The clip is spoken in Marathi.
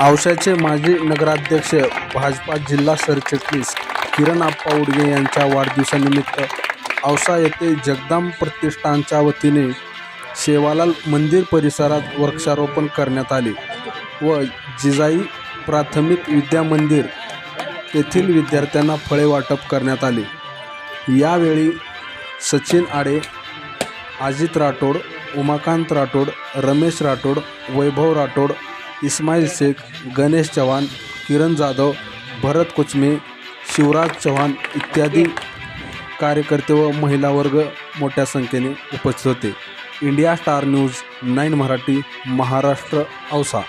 औशाचे माजी नगराध्यक्ष भाजपा जिल्हा सरचिटणीस किरण आप्पा उडगे यांच्या वाढदिवसानिमित्त औसा येथे जगदाम प्रतिष्ठानच्या वतीने शेवालाल मंदिर परिसरात वृक्षारोपण करण्यात आले व जिजाई प्राथमिक विद्या मंदिर येथील विद्यार्थ्यांना फळे वाटप करण्यात आले. यावेळी सचिन आडे अजित राठोड उमाकांत राठोड रमेश राठोड वैभव राठोड इस्माईल शेख गणेश चव्हाण किरण जाधव भरत कुचमे शिवराज चव्हाण इत्यादी कार्यकर्ते व महिला वर्ग मोठ्या संख्येने उपस्थित होते. India Star News nine Marathi Maharashtra Ausa.